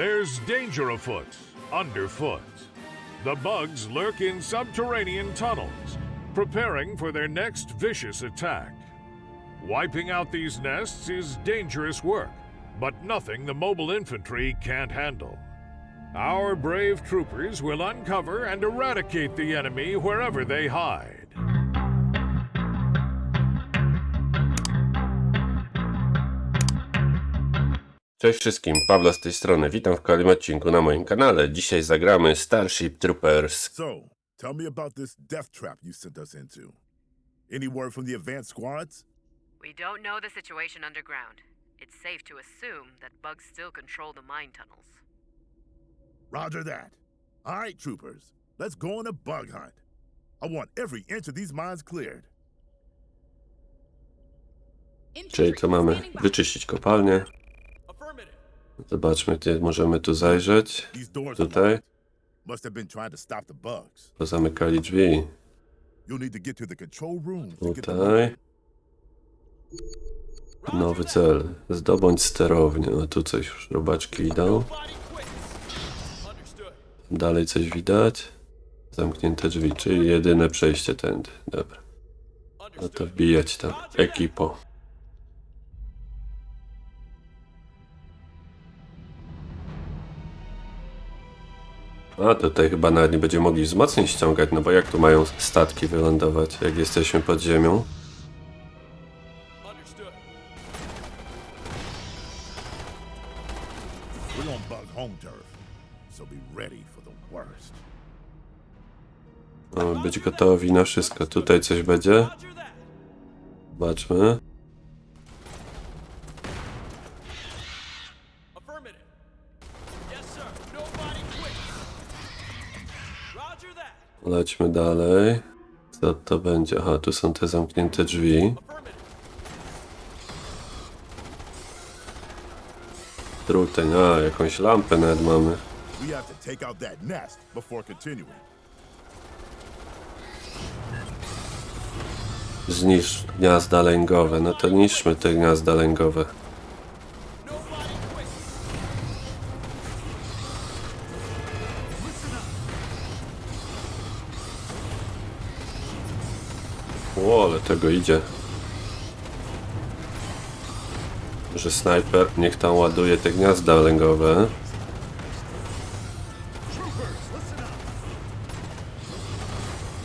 There's danger afoot, underfoot. The bugs lurk in subterranean tunnels, preparing for their next vicious attack. Wiping out these nests is dangerous work, but nothing the mobile infantry can't handle. Our brave troopers will uncover and eradicate the enemy wherever they hide. Cześć wszystkim, Pawła z tej strony. Witam w kolejnym odcinku na moim kanale. Dzisiaj zagramy Starship Troopers. So, tell me about this death trap you sent us into. Any word from the advanced squads? We don't know the situation underground. It's safe to assume that bugs still control the mine tunnels. Roger that. All right, troopers, let's go on a bug hunt. I want every inch of these mines cleared. Czyli co mamy? Wyczyścić kopalnię. Zobaczmy, gdzie możemy tu zajrzeć. Tutaj. Pozamykali drzwi. Tutaj. Nowy cel. Zdobądź sterownię. No tu coś już robaczki idą. Dalej coś widać. Zamknięte drzwi, czyli jedyne przejście tędy. Dobra. No to wbijać tam. Ekipo. A tutaj chyba nawet nie będziemy mogli wzmocnień ściągać, no bo jak tu mają statki wylądować, jak jesteśmy pod ziemią? Mamy być gotowi na wszystko. Tutaj coś będzie? Zobaczmy. Lećmy dalej. Co to będzie? Aha, tu są te zamknięte drzwi. Truteń, a jakąś lampę nawet mamy. We have to take out that nest before continuing. Zniszcz gniazda lęgowe. No to niszczmy te gniazda lęgowe. Tego idzie. Że snajper niech tam ładuje te gniazda lęgowe.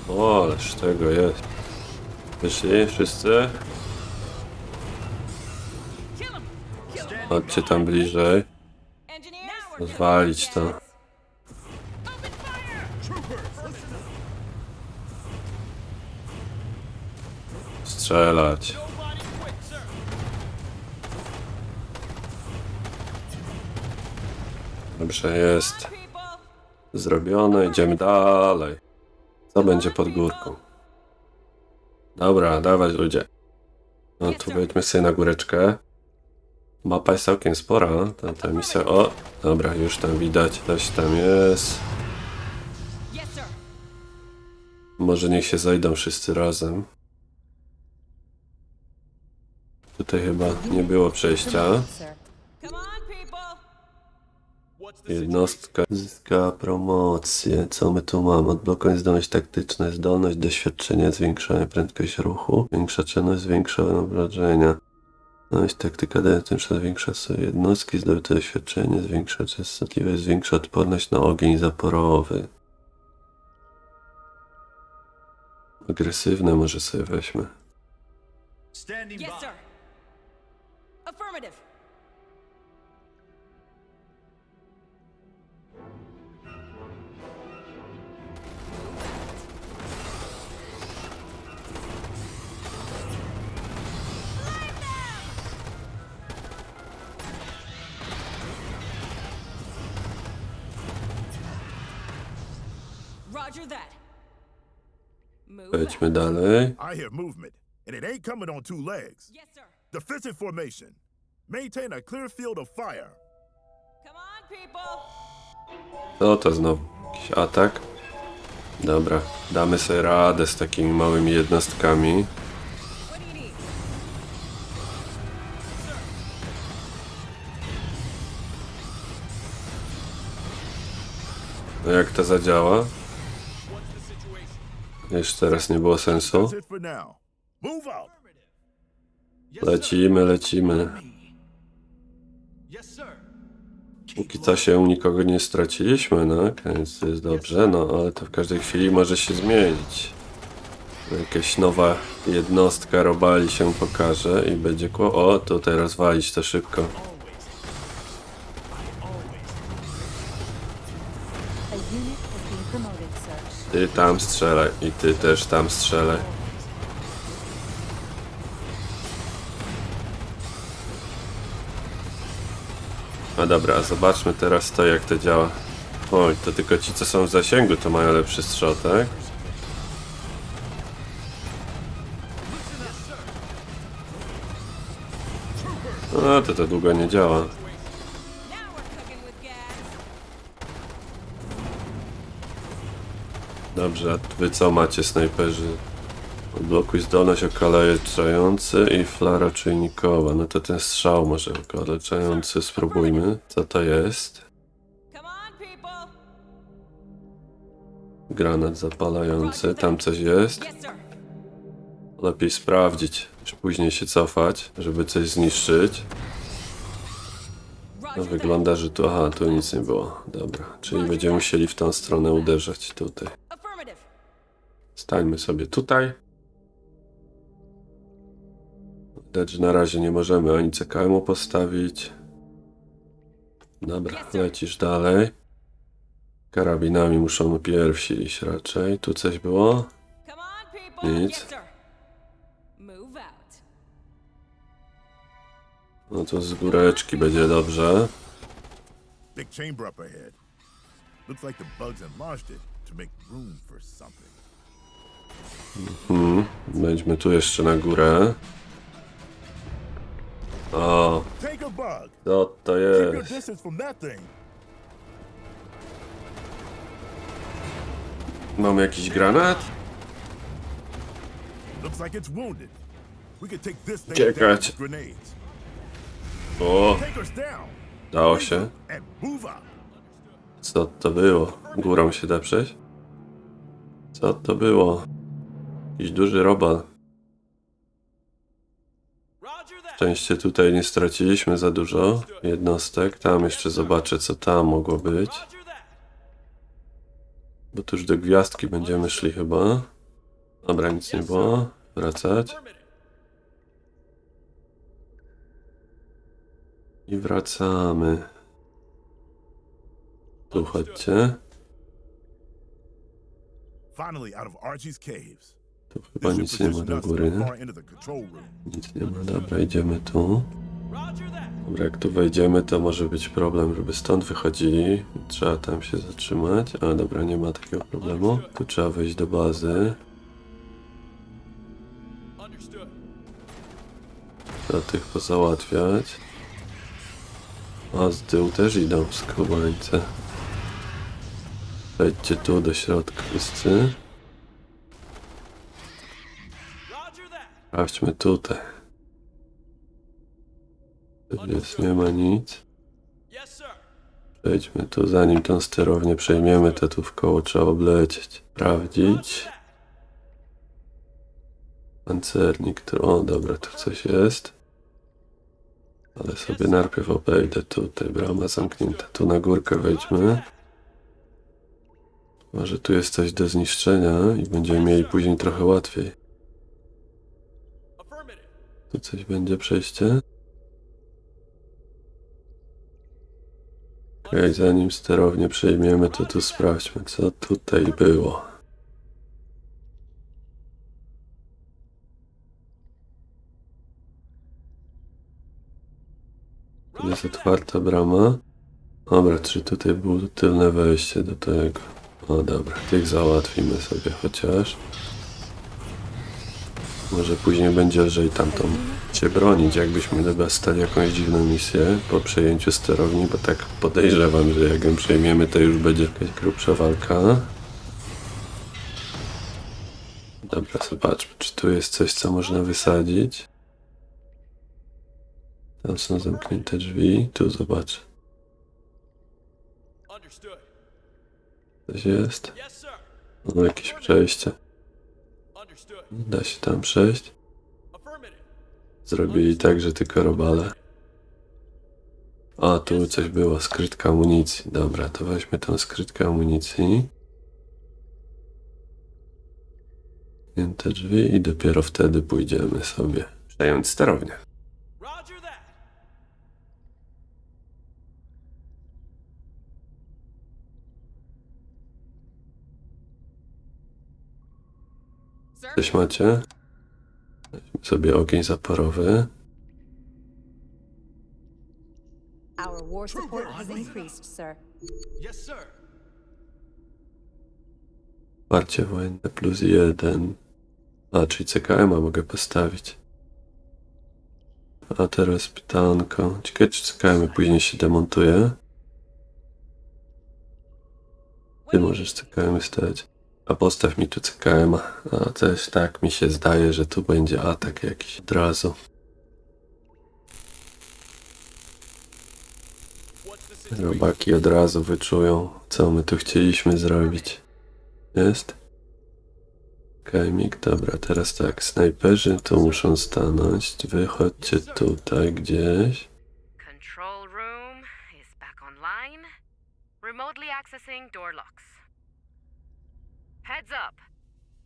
O, ależ tego jest. Wyszli wszyscy? Chodźcie tam bliżej. Rozwalić to. Strzelać. Dobrze jest. Zrobione, idziemy dalej. Co będzie pod górką? Dobra, dawać ludzie. No tu wejdźmy sobie na góreczkę. Mapa jest całkiem spora. Ta, ta misja. O, dobra, już tam widać, coś tam jest. Może niech się zajdą wszyscy razem. Tutaj chyba nie było przejścia. Jednostka zyska promocję. Co my tu mamy? Odblokuj zdolność taktyczna, zdolność, doświadczenie, zwiększanie prędkość ruchu, większa czynność, zwiększa obrażenia. Zdolność taktyka daje tym zwiększa sobie jednostki, zdobyte doświadczenie, zwiększa częstotliwość, zwiększa odporność na ogień zaporowy. Agresywne może sobie weźmy. Standing Yes, sir. Affirmative. Roger that. Move. Wejdźmy dalej. I hear movement, and it ain't coming on two legs. Yes, sir. Defensive formation. Maintain a clear field of fire. Come on, people. Co to znowu? Jakiś atak? Dobra, damy sobie radę z takimi małymi jednostkami. No jak to zadziała? Już teraz nie było sensu. Move out. Lecimy, lecimy. Póki co się nikogo nie straciliśmy, no, więc jest dobrze, no ale to w każdej chwili może się zmienić. Jakaś nowa jednostka robali się pokaże i będzie kło... O, tutaj rozwalić to szybko. Ty tam strzelaj i ty też tam strzelaj. No dobra, zobaczmy teraz to jak to działa. Oj, to tylko ci co są w zasięgu to mają lepszy strzał, tak? No to to długo nie działa. Dobrze, a wy co macie snajperzy? Odblokuj zdolność okaleczający i flara czujnikowa. No to ten strzał może okaleczający spróbujmy. Co to jest? Granat zapalający. Tam coś jest? Lepiej sprawdzić, niż później się cofać, żeby coś zniszczyć. No wygląda, że tu... Aha, tu nic nie było. Dobra, czyli będziemy musieli w tą stronę uderzać tutaj. Stańmy sobie tutaj. Widać, że na razie nie możemy ani CKM-u postawić. Dobra, lecisz dalej. Karabinami muszą pierwsi iść raczej. Tu coś było? Nic. No to z góreczki będzie dobrze. Big chamber up ahead. Looks like the bugs enlarged it to make room for something. Wejdźmy tu jeszcze na górę. O, co to jest? Mam jakiś granat? Grenades. O, dało się. Co to było? Górą się da przejść? Co to było? Jakiś duży robal. Szczęście tutaj nie straciliśmy za dużo jednostek. Tam jeszcze zobaczę co tam mogło być. Bo tu już do gwiazdki będziemy szli chyba. Dobra, nic nie było. Wracać. I wracamy. Tu chodźcie. Finally out of Archie's caves. Tu chyba nic nie ma do góry. Nic nie ma. Dobra, idziemy tu. Dobra, jak tu wejdziemy, to może być problem, żeby stąd wychodzili. Trzeba tam się zatrzymać. A dobra, nie ma takiego problemu. Tu trzeba wejść do bazy. Trzeba tych pozałatwiać. A z tyłu też idą skubańce. Wejdźcie tu do środka wszyscy. Roger that. Sprawdźmy tutaj. Tu jest, nie ma nic. Przejdźmy tu, zanim tą sterownię przejmiemy, to tu w koło trzeba oblecieć. Sprawdzić. Pancernik, tu, o dobra, tu coś jest. Ale sobie najpierw obejdę tutaj, brama zamknięta. Tu na górkę wejdźmy. Może tu jest coś do zniszczenia i będziemy mieli później trochę łatwiej. Tu coś będzie przejście. Okej, zanim sterownię przejmiemy, to tu sprawdźmy, co tutaj było. Tu jest otwarta brama. Dobra, czy tutaj było tylne wejście do tego? O dobra, tych załatwimy sobie chociaż. Może później będzie lżej tamtą się bronić, jakbyśmy dostali jakąś dziwną misję po przejęciu sterowni, bo tak podejrzewam, że jak ją przejmiemy, to już będzie jakaś grubsza walka. Dobra, zobaczmy, czy tu jest coś, co można wysadzić. Tam są zamknięte drzwi, tu zobacz. Coś jest. No, jakieś przejście. Da się tam przejść. Zrobili tak, że tylko robale. A, tu coś było, skrytka amunicji. Dobra, to weźmy tą skrytkę amunicji. Zamknięte drzwi i dopiero wtedy pójdziemy sobie przejąć sterownię. Roger that. Sir? Coś macie? Weźmy sobie ogień zaporowy. Our war support has increased, sir. Yes, sir. Wsparcie wojenne plus jeden. A, czyli CKM-a mogę postawić. A teraz pytanko. Ciekawe, czy CKM później się demontuje? Ty możesz CKM stać. A postaw mi tu CKM. A też tak mi się zdaje, że tu będzie atak jakiś od razu. Robaki od razu wyczują, co my tu chcieliśmy zrobić. Jest? Kajmik, dobra, teraz tak, snajperzy tu muszą stanąć. Wychodźcie tutaj gdzieś. Control room is back online. Remotely accessing door locks. Heads up.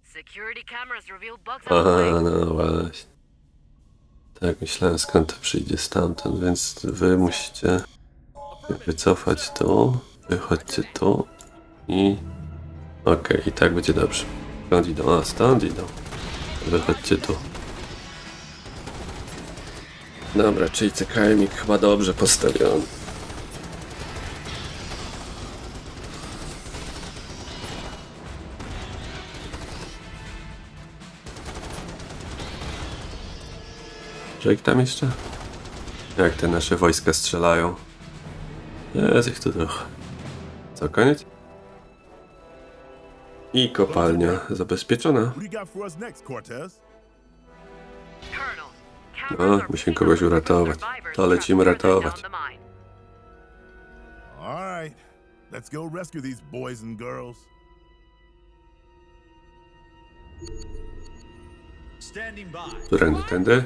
Security cameras reveal bugs on the way. Aha, no właśnie. Tak, myślałem skąd to przyjdzie stamtąd, więc wy musicie wycofać tu, wychodźcie tu i... Okej, i tak będzie dobrze. Skąd idą? A, stąd idą. Wychodźcie tu. Dobra, czyli CKM chyba dobrze postawiony. Że ich tam jeszcze? Jak te nasze wojska strzelają? Jest ich tu trochę. Co, koniec? I kopalnia zabezpieczona. No, musimy kogoś uratować. To lecimy ratować. let's go rescue these boys and girls. Standing by. Którędy, tędy?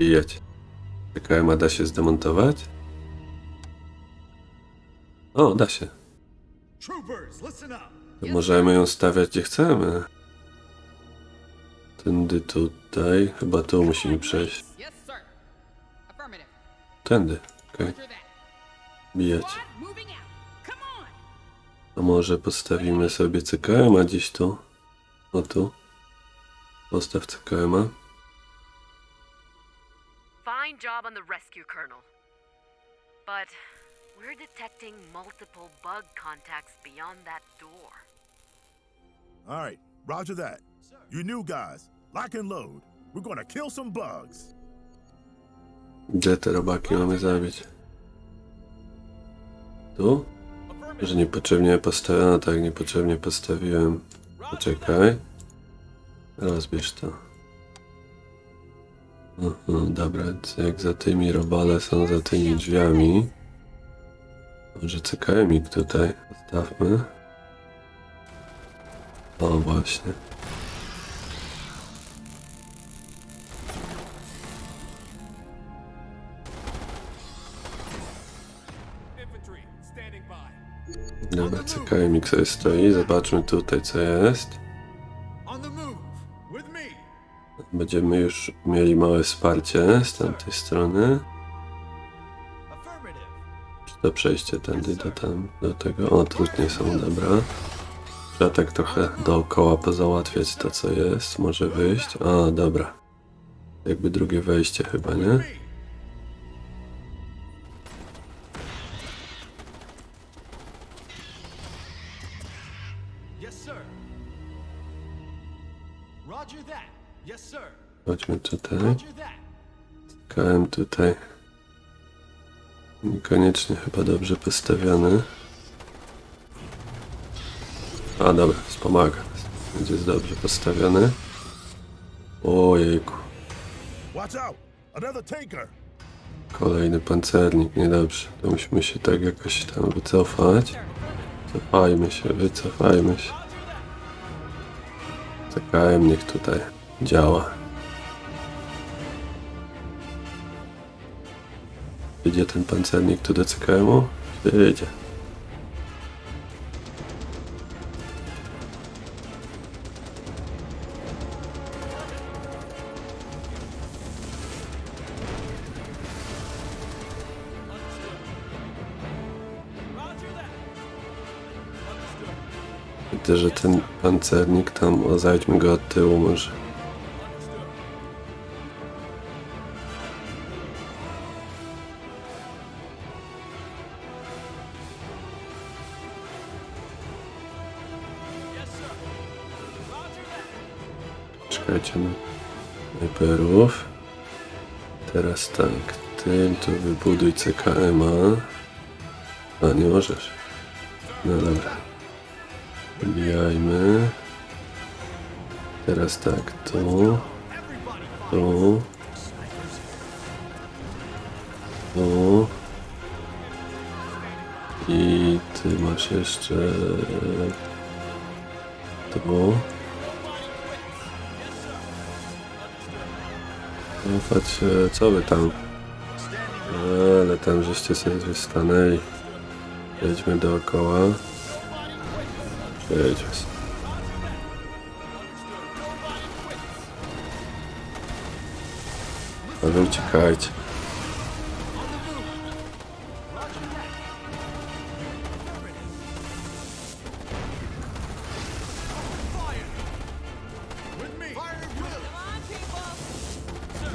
I jedź. CKM da się zdemontować? O, da się. To możemy ją stawiać gdzie chcemy. Tędy tutaj. Chyba tu musimy przejść. Tędy. Okej. That. Bijać. A może postawimy sobie CKM-a gdzieś tu? O tu. Postaw CKM-a. Fine job on the rescue, Colonel. But we're detecting multiple bug contacts beyond that door. All right, roger that. You new guys, lock and load. We're gonna kill some bugs. Gdzie te robaki mamy zabić? Tu? Że niepotrzebnie postawiłem. No tak, niepotrzebnie postawiłem. Poczekaj. Rozbierz to. Mhm, dobra, jak za tymi robale są za tymi drzwiami. Może CKM-ik tutaj postawmy. O, właśnie. Dobra, CKM-ik sobie stoi. Zobaczmy tutaj, co jest. Będziemy już mieli małe wsparcie z tamtej strony. Czy to przejście tędy do tam, do tego? O, trudnie są, dobra. Trzeba tak trochę dookoła pozałatwiać to, co jest. Może wyjść. A, dobra. Jakby drugie wejście chyba, nie? Chodźmy tutaj. KM tutaj. Niekoniecznie chyba dobrze postawiony. A, dobra, wspomaga. Będzie dobrze postawiony. Ojejku. Kolejny pancernik, niedobrze. To musimy się tak jakoś tam wycofać. Wycofajmy się, wycofajmy się. CKM niech tutaj działa. Idzie ten pancernik tu do CKM-u? Idzie. Widzę, że ten pancernik tam, o zajdźmy go od tyłu może. Czekajcie na snajperów. Teraz tak, ty tu wybuduj CKM-a. A, nie możesz. No dobra. Wbijajmy. Teraz tak, tu. Tu. Tu. I ty masz jeszcze... Tu. Patrz, e, co wy tam? Ale tam żeście sobie stanęli. Jedźmy dookoła. Jedźmy. sobie. A wy uciekajcie.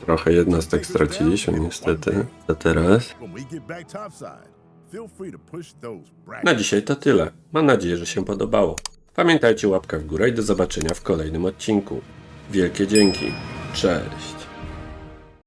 Trochę jednostek straciliśmy niestety. A teraz? Na dzisiaj to tyle. Mam nadzieję, że się podobało. Pamiętajcie łapka w górę i do zobaczenia w kolejnym odcinku. Wielkie dzięki. Cześć.